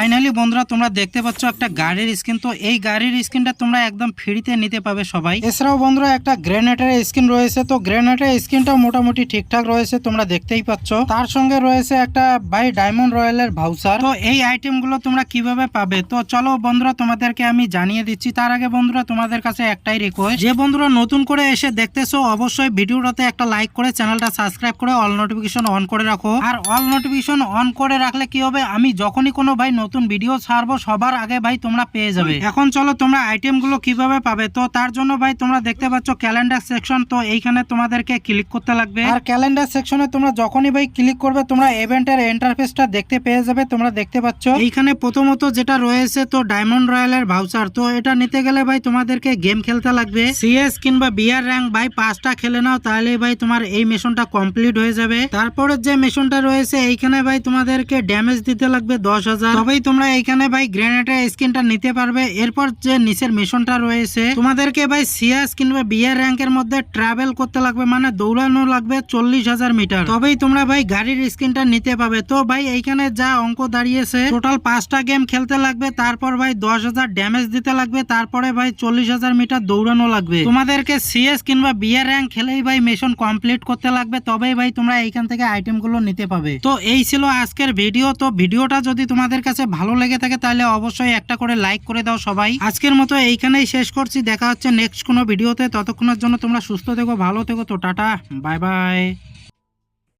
Finally বন্ধুরা, তোমরা দেখতে পাচ্ছ একটা গাড়ির স্কিন তো এই গাড়ির স্কিনটা তোমরা একদম ফ্রিতে নিতে পাবে সবাই। এছাড়াও বন্ধুরা, একটা গ্রেনেটের স্কিন রয়েছে। তো গ্রেনেটের স্কিনটা মোটামুটি ঠিকঠাক রয়েছে, তোমরা দেখতেই পাচ্ছ। তার সঙ্গে রয়েছে একটা বাই ডায়মন্ড রয়্যালের ভাউচার তো এই আইটেমগুলো তোমরা কীভাবে পাবে? তো চলো বন্ধুরা, তোমাদেরকে আমি জানিয়ে দিচ্ছি। তার আগে বন্ধুরা, তোমাদের কাছে একটাই রিকোয়েস্ট যে বন্ধুরা নতুন করে এসে দেখতেছো, অবশ্যই ভিডিওটাতে একটা লাইক করে চ্যানেলটা সাবস্ক্রাইব করে অল নোটিফিকেশন অন করে রাখো। আর অল নোটিফিকেশন অন করে রাখলে কি হবে? আমি যখনই কোনো ভাই নতুন ভিডিও ছাড়বো, সবার আগে ভাই তোমরা পেয়ে যাবে। এখন চলো তোমরা আইটেমগুলো কীভাবে পাবে? তো তার জন্য ভাই তোমরা দেখতে পাচ্ছ ক্যালেন্ডার সেকশন তো এইখানে তোমাদেরকে ক্লিক করতে লাগবে। আর ক্যালেন্ডার সেকশনে তোমরা যখনই ভাই ক্লিক করবে, তোমরা ইভেন্টের ইন্টারফেসটা দেখতে পেয়ে যাবে, তোমরা দেখতে পাচ্ছ। এইখানে প্রথমত যেটা রয়েছে, তো ডায়মন্ড রয়্যালের ভাউচার তো এটা নিতে গেলে ভাই তোমাদেরকে গেম খেলতে লাগবে। সিএস কিংবা বিআর র্যাঙ্ক ভাই পাঁচটা খেলে নাও তাহলে ভাই তোমার এই মিশনটা কমপ্লিট হয়ে যাবে। তারপরে যে মিশনটা রয়েছে, এইখানে ভাই তোমাদেরকে ড্যামেজ দিতে লাগবে দশ হাজার। তবেই তোমরা এইখানে ভাই গ্রেনেডের স্কিনটা নিতে পারবে। এরপর যে নিচের মিশনটা রয়েছে, তোমাদেরকে ভাই সিএস কিংবা বিআর র্যাঙ্কের মধ্যে ট্রাভেল করতে লাগবে মানে দৌড়ানো লাগবে চল্লিশ হাজার মিটার তবেই তোমরা ভাই গাড়ির স্কিনটা নিতে পাবে। তো ভাই এইখানে যা অঙ্ক দাঁড়িয়েছে টোটাল পাঁচটা গেম খেলতে লাগবে, তারপর ভাই দশ হাজার ড্যামেজ দিতে লাগবে, তারপরে ভাই চল্লিশ হাজার মিটার দৌড়ানো লাগবে। তোমাদেরকে সিএস কিংবা বিআর র্যাঙ্ক খেলেই ভাই মিশন কমপ্লিট করতে লাগবে, তবেই ভাই তোমরা এইখান থেকে আইটেমগুলো নিতে পাবে। তো এই ছিল আজকের ভিডিও তো ভিডিওটা যদি তোমাদের কাছে ভালো লেগে থাকে তাহলে অবশ্যই একটা করে লাইক করে দাও সবাই। আজকের মতো এইখানেই শেষ করছি। দেখা হচ্ছে নেক্সট কোনো ভিডিওতে। ততক্ষণের জন্য তোমরা সুস্থ থেকো, ভালো থেকো। তো টাটা বাই বাই